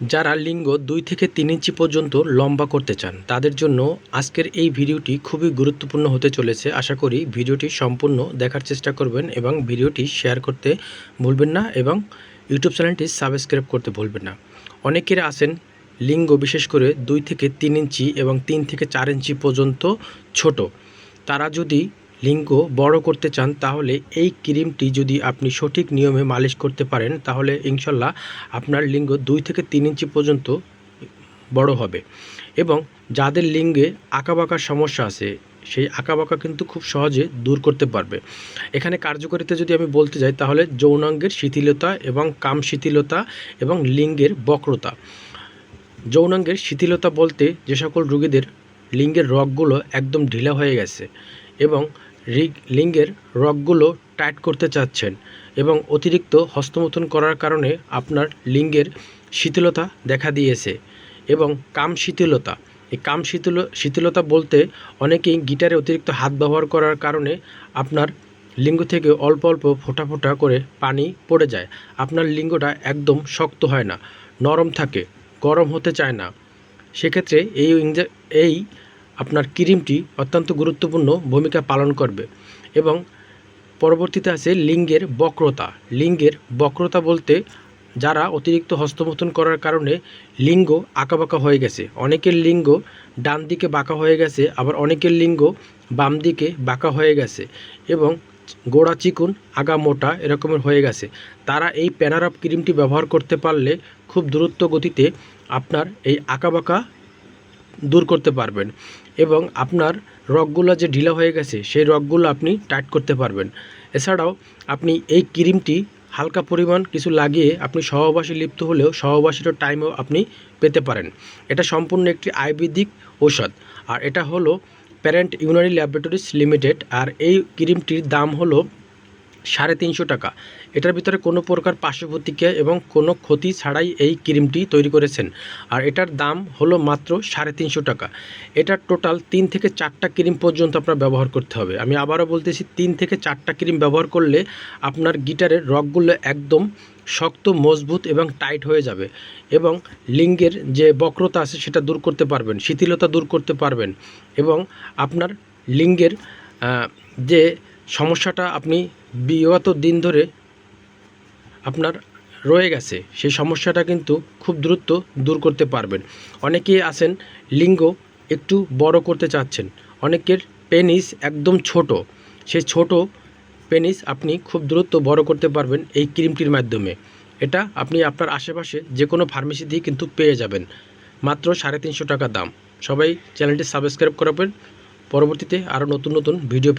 যারা লিঙ্গ দুই থেকে তিন ইঞ্চি পর্যন্ত লম্বা করতে চান, তাদের জন্য আজকের এই ভিডিওটি খুবই গুরুত্বপূর্ণ হতে চলেছে। আশা করি ভিডিওটি সম্পূর্ণ দেখার চেষ্টা করবেন এবং ভিডিওটি শেয়ার করতে ভুলবেন না এবং ইউটিউব চ্যানেলটি সাবস্ক্রাইব করতে ভুলবেন না। অনেকেরা আছেন লিঙ্গ বিশেষ করে দুই থেকে তিন ইঞ্চি এবং তিন থেকে চার ইঞ্চি পর্যন্ত ছোট। তারা যদি লিঙ্গ বড় করতে চান, তাহলে এই ক্রিমটি যদি আপনি সঠিক নিয়মে মালিশ করতে পারেন, তাহলে ইনশাল্লাহ আপনার লিঙ্গ দুই থেকে তিন ইঞ্চি পর্যন্ত বড় হবে। এবং যাদের লিঙ্গে আঁকাবাঁকার সমস্যা আছে, সেই আঁকাবাঁকা কিন্তু খুব সহজে দূর করতে পারবে। এখানে কার্যকারিতা যদি আমি বলতে যাই, তাহলে যৌনাঙ্গের শিথিলতা এবং কাম শিথিলতা এবং লিঙ্গের বক্রতা। যৌনাঙ্গের শিথিলতা বলতে যে সকল রোগীদের লিঙ্গের রগগুলো একদম ঢিলা হয়ে গেছে এবং লিঙ্গের রগগুলো টাইট করতে চাচ্ছেন এবং অতিরিক্ত হস্তমৈথুন করার কারণে আপনার লিঙ্গের শিথিলতা দেখা দিয়েছে এবং কাম শিথিলতা। এই কাম শীতল শিথিলতা বলতে অনেকেই গিটারে অতিরিক্ত হাত ব্যবহার করার কারণে আপনার লিঙ্গ থেকে অল্প অল্প ফোঁটা ফোঁটা করে পানি পড়ে যায়। আপনার লিঙ্গটা একদম শক্ত হয় না, নরম থাকে, গরম হতে চায় না। সেক্ষেত্রে এই এই আপনার ক্রিমটি অত্যন্ত গুরুত্বপূর্ণ ভূমিকা পালন করবে এবং পরবর্তীতে আছে লিঙ্গের বক্রতা। লিঙ্গের বক্রতা বলতে যারা অতিরিক্ত হস্তমৈথুন করার কারণে লিঙ্গ আঁকাবাঁকা হয়ে গেছে। অনেকের লিঙ্গ ডান দিকে বাঁকা হয়ে গেছে, আবার অনেকের লিঙ্গ বাম দিকে বাঁকা হয়ে গেছে এবং গোড়া চিকুন, আগা মোটা এরকমের হয়ে গেছে। তারা এই প্যানারপ ক্রিমটি ব্যবহার করতে পারলে খুব দ্রুত গতিতে আপনার এই আঁকাবাঁকা দূর করতে পারবেন এবং আপনার রগগুলো যে ঢিলা হয়ে গেছে, সেই রগগুলো আপনি টাইট করতে পারবেন। এছাড়াও আপনি এই ক্রিমটি হালকা পরিমাণ কিছু লাগিয়ে আপনি সহবাসী লিপ্ত হলেও সহবাসীর টাইমেও আপনি পেতে পারেন। এটা সম্পূর্ণ একটি আয়ুর্বেদিক ঔষধ। আর এটা হলো প্যারেন্ট ইউনারি ল্যাবরেটরিজ লিমিটেড। আর এই ক্রিমটির দাম হলো সাড়ে তিনশো টাকা। এটার ভিতরে কোনো প্রকার পার্শ্ব প্রতিক্রিয়া এবং কোনো ক্ষতি ছাড়াই এই ক্রিমটি তৈরি করেছেন। আর এটার দাম হলো মাত্র সাড়ে তিনশো টাকা। এটার টোটাল তিন থেকে চারটা ক্রিম পর্যন্ত আপনার ব্যবহার করতে হবে। আমি আবারও বলতেছি, তিন থেকে চারটা ক্রিম ব্যবহার করলে আপনার গিটারের রগগুলো একদম শক্ত, মজবুত এবং টাইট হয়ে যাবে এবং লিঙ্গের যে বক্রতা আছে সেটা দূর করতে পারবেন, শিথিলতা দূর করতে পারবেন এবং আপনার লিঙ্গের যে সমস্যাটা আপনি বিগত দিন ধরে আপনার রয়ে গেছে। সেই সমস্যাটা কিন্তু খুব দ্রুত দূর করতে পারবেন। অনেকেই আছেন, লিঙ্গ একটু বড় করতে চাচ্ছেন। অনেকের পেনিস একদম ছোট। সেই ছোট পেনিস আপনি খুব দ্রুত বড় করতে পারবেন এই ক্রিমটির মাধ্যমে। এটা আপনি আপনার আশেপাশে যে কোনো ফার্মেসি দিয়ে কিন্তু পেয়ে যাবেন। মাত্র সাড়ে তিনশো টাকা দাম। সবাই চ্যানেলটি সাবস্ক্রাইব করাবেন। পরবর্তীতে আরও নতুন নতুন ভিডিও পেতে